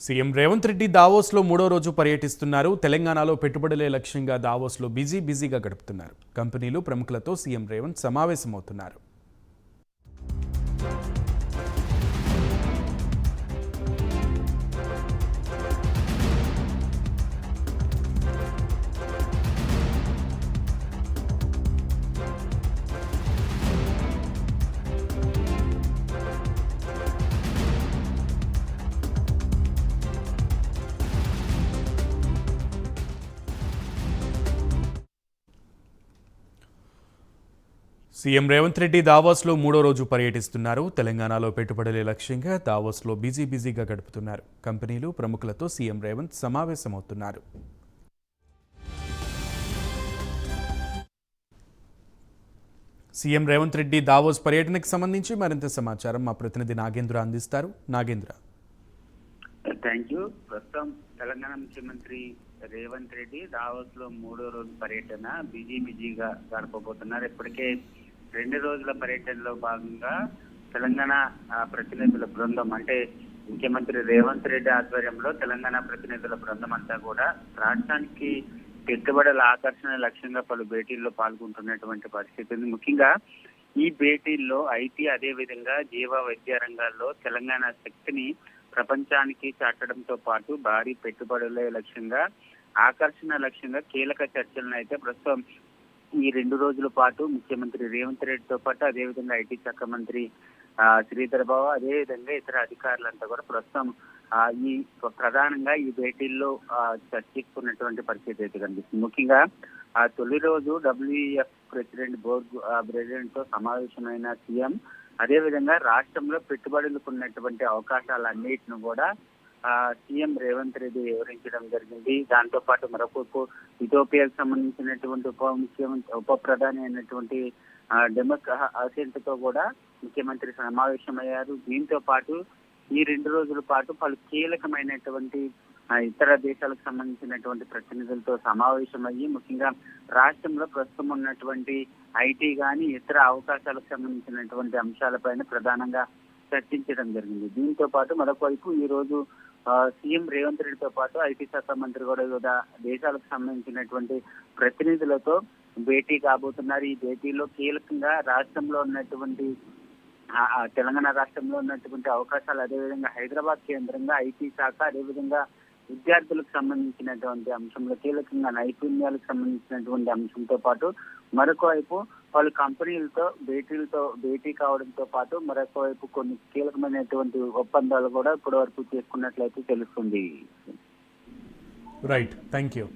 CM Revanth Reddy దావోస్లో మూడో రోజు పర్యటిస్తున్నారు. తెలంగాణలో పెట్టుబడులే లక్ష్యంగా దావోస్లో బిజీ బిజీగా గడుపుతున్నారు. కంపెనీలు ప్రముఖులతో సీఎం రేవంత్ సమావేశమవుతున్నారు. సీఎం రేవంత్ రెడ్డి దావోస్లో మూడో రోజు పర్యటిస్తున్నారు. తెలంగాణలో పెట్టుబడులే లక్ష్యంగా దావోస్లో బిజీ బిజీగా గడుపుతున్నారు. కంపెనీలు ప్రముఖులతో సీఎం రేవంత్ సమావేశమవుతున్నారు. సీఎం రేవంత్ రెడ్డి దావోస్ పర్యటనకు సంబంధించి మరింత సమాచారం మా ప్రతినిధి నాగేంద్ర అందిస్తారు. నాగేంద్ర. Thank you. ప్రస్తుతం తెలంగాణ ముఖ్యమంత్రి రేవంత్ రెడ్డి దావోస్లో మూడో రోజు పర్యటన బిజీ బిజీగా గడపబోతున్నారు. ఇప్పటికే రెండు రోజుల పర్యటనలో భాగంగా తెలంగాణ ప్రతినిధుల బృందం అంటే ముఖ్యమంత్రి రేవంత్ రెడ్డి ఆధ్వర్యంలో తెలంగాణ ప్రతినిధుల బృందం అంతా కూడా రాష్ట్రానికి పెట్టుబడుల ఆకర్షణ లక్ష్యంగా పలు భేటీల్లో పాల్గొంటున్నటువంటి పరిస్థితి ఉంది. ముఖ్యంగా ఈ భేటీల్లో ఐటీ అదే విధంగా జీవ వైద్య రంగాల్లో తెలంగాణ శక్తిని ప్రపంచానికి చాటడంతో పాటు భారీ పెట్టుబడుల లక్ష్యంగా ఆకర్షణ లక్ష్యంగా కీలక చర్చలను అయితే ప్రస్తుతం ఈ రెండు రోజుల పాటు ముఖ్యమంత్రి రేవంత్ రెడ్డితో పాటు అదేవిధంగా ఐటీ శాఖ మంత్రి ఆ, శ్రీధర్ బాబు అదేవిధంగా ఇతర అధికారులంతా కూడా ప్రస్తుతం ఈ ప్రధానంగా ఈ భేటీల్లో చర్చిస్తున్నటువంటి పరిస్థితి అయితే కనిపిస్తుంది. ముఖ్యంగా ఆ తొలి రోజు డబ్ల్యూఎఫ్ ప్రెసిడెంట్ బోర్డ్ ప్రెసిడెంట్తో సమావేశమైన సీఎం అదేవిధంగా రాష్ట్రంలో పెట్టుబడులకు ఉన్నటువంటి అవకాశాలన్నిటిని కూడా సీఎం రేవంత్ రెడ్డి వివరించడం జరిగింది. దాంతో పాటు మరొక ఇథోపియాకు సంబంధించినటువంటి ఉప ముఖ్యమంత్రి ఉప ప్రధాని అయినటువంటి డెమక్ అసెంట్తో కూడా ముఖ్యమంత్రి సమావేశమయ్యారు. దీంతో పాటు ఈ రెండు రోజుల పాటు పలు కీలకమైనటువంటి ఇతర దేశాలకు సంబంధించినటువంటి ప్రతినిధులతో సమావేశమయ్యి ముఖ్యంగా రాష్ట్రంలో ప్రస్తుతం ఉన్నటువంటి ఐటీ కానీ ఇతర అవకాశాలకు సంబంధించినటువంటి అంశాలపైన ప్రధానంగా చర్చించడం జరిగింది. దీంతో పాటు మరొకవైపు ఈ రోజు సీఎం రేవంత్ రెడ్డితో పాటు ఐటీ శాఖ మంత్రి కూడా వివిధ దేశాలకు సంబంధించినటువంటి ప్రతినిధులతో భేటీ కాబోతున్నారు. ఈ భేటీలో కీలకంగా రాష్ట్రంలో ఉన్నటువంటి తెలంగాణ రాష్ట్రంలో ఉన్నటువంటి అవకాశాలు అదేవిధంగా హైదరాబాద్ కేంద్రంగా ఐటీ శాఖ అదేవిధంగా విద్యార్థులకు సంబంధించినటువంటి అంశంలో కీలకంగా నైపుణ్యాలకు సంబంధించినటువంటి అంశంతో పాటు మరొక వైపు పలు కంపెనీలతో భేటీలతో భేటీ కావడంతో పాటు మరొక వైపు కొన్ని కీలకమైనటువంటి ఒప్పందాలు కూడా ఇప్పటి వరకు చేసుకున్నట్లయితే తెలుస్తుంది. Right thank you